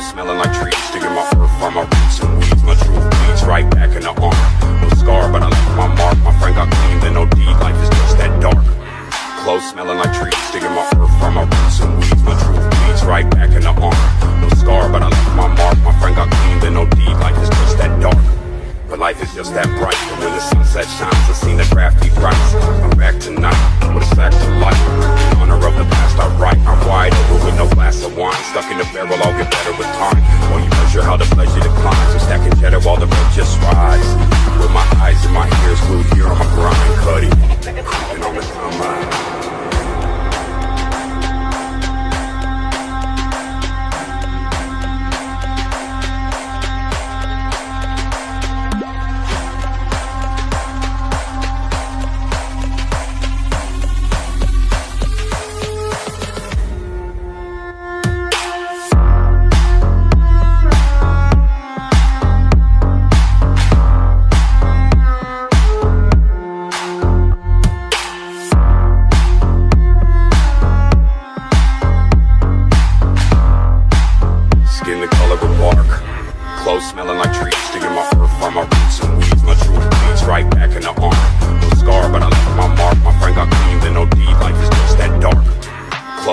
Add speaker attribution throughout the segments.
Speaker 1: smelling like trees, digging my fur from my roots and weeds. My true bleeds right back in the arm. No scar, but I left my mark. My friend got clean, then no deed. Life is just that dark. Clothes smelling like trees, digging my fur from my roots and weeds. My true bleeds right back in the arm. No scar, but I left my mark. My friend got clean, then no deed. Life is just that dark. But life is just that bright. But when the sunset shines, I seen the crafty rights. I'm back tonight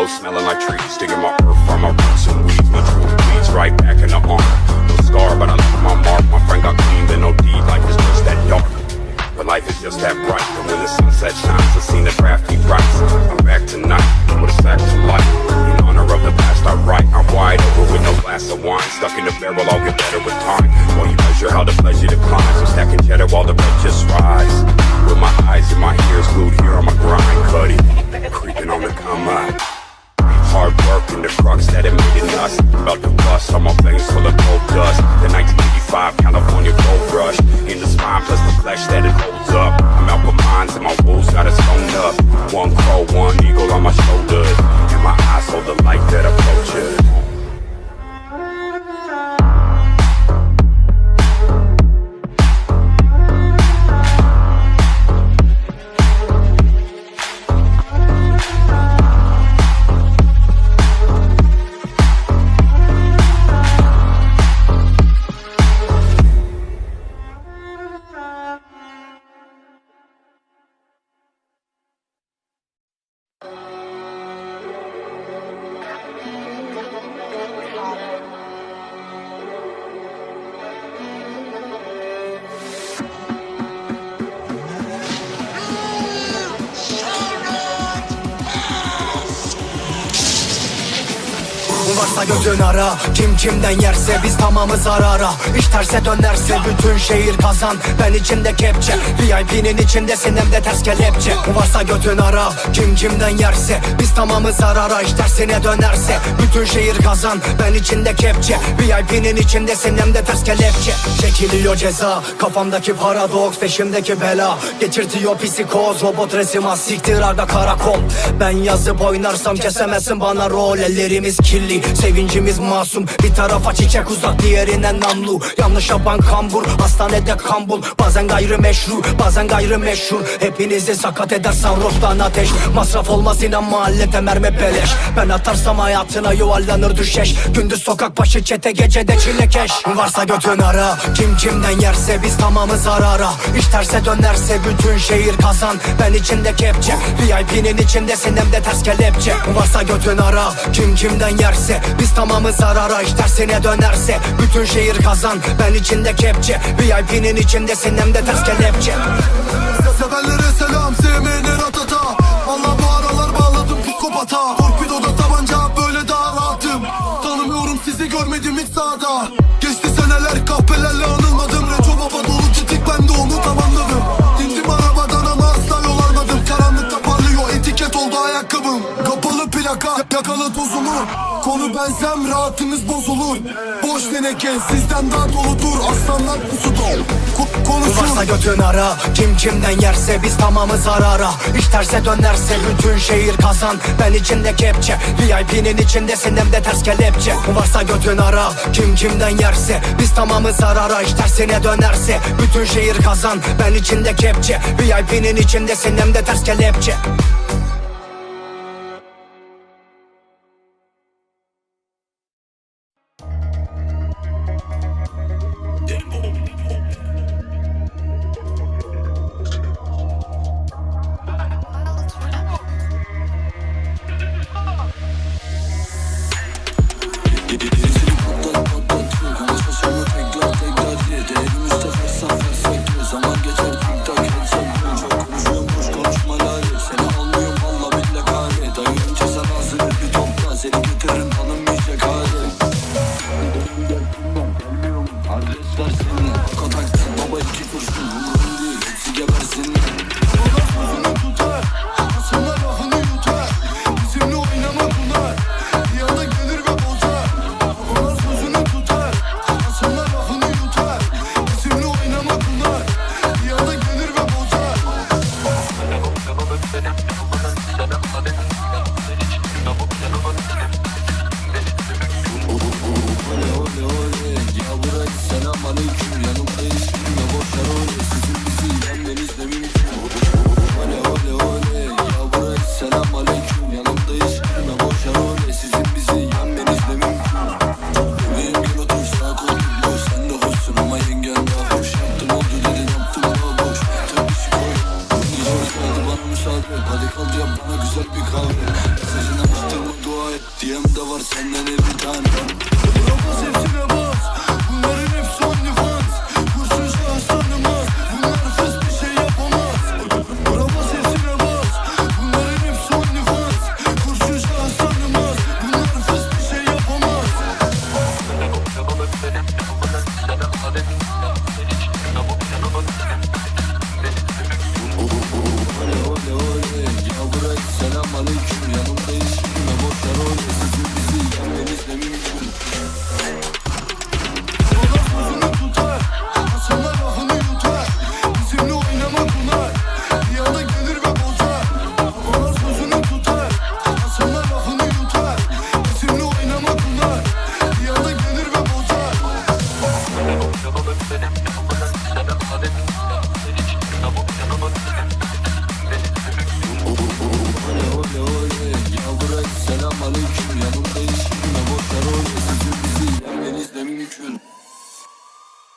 Speaker 1: Smelling like trees. Digging my earth from my roots and weeds. My true bleeds right back in the arm. No scar, but I left my mark. My friend got clean, then no deed. Life is just that dark. But life is just that bright. But when the sunset shines, I seen the crafty rights. I'm back tonight with a sack to life. In honor of the past I write. I'm wide over with no glass of wine. Stuck in the barrel, I'll crux that in us. About to bust, all my veins full of gold dust. The 1985 California gold rush. In the spine, plus the flesh that it holds up. I'm out for mines and my wolves got it sewn up. One crow, one eagle on my shoulders.
Speaker 2: Varsa gözün ara. Kim kimden yerse biz tamamız arara İş terse dönerse bütün şehir kazan. Ben içimde kepçe VIP'nin içindesin hem de ters kelepçe. Varsa götün ara. Kim kimden yerse biz tamamız arara İş tersine dönerse bütün şehir kazan. Ben içinde kepçe VIP'nin içindesin hem de ters kelepçe. Çekiliyor ceza Kafamdaki paradoks peşimdeki bela. Geçirtiyor psikoz Robot resim siktir arda karakol. Ben yazıp oynarsam kesemezsin bana rol. Ellerimiz kirli sevincimiz masum Bir tarafa çiçek uzak diğerine namlu. Yanlış yapan kambur hastanede kambul. Bazen gayri meşru bazen gayri meşhur Hepinizi sakat eder sarhoştan ateş. Masraf olmaz inan mahallede mermi beleş. Ben atarsam hayatına yuvarlanır düşeş. Gündüz sokak başı çete gecede çilekeş. Varsa götün ara kim kimden yerse biz tamamız arara İş terse dönerse bütün şehir kazan. Ben içinde kepçe VIP'nin içindesin hem de ters kelepçe. Varsa götün ara kim kimden yerse Biz tamamız arara iş tersine dönerse. Bütün şehir kazan ben içinde kepçe. VIP'nin içindesin hem de ters kelepçe.
Speaker 3: Severlere selam sevmeyene ratata Valla bu aralar bağladım psikopata. Torpidoda tabanca böyle daha rahatım Tanımıyorum sizi görmedim hiç sahada Geçti seneler kahpelerle anılmadım Konu bensem rahatınız bozulur. Boş teneke sizden daha doludur Aslanlar pusuda Ko- konuşur.
Speaker 2: Varsa götün ara. Kim kimden yerse biz tamamız arara İş terse dönerse bütün şehir kazan. Ben içinde kepçe VIP'nin içindesin hem de ters kelepçe. Varsa götün ara. Kim kimden yerse biz tamamız arara İş tersine dönerse bütün şehir kazan. Ben içinde kepçe VIP'nin içindesin hem de ters kelepçe
Speaker 3: Did it?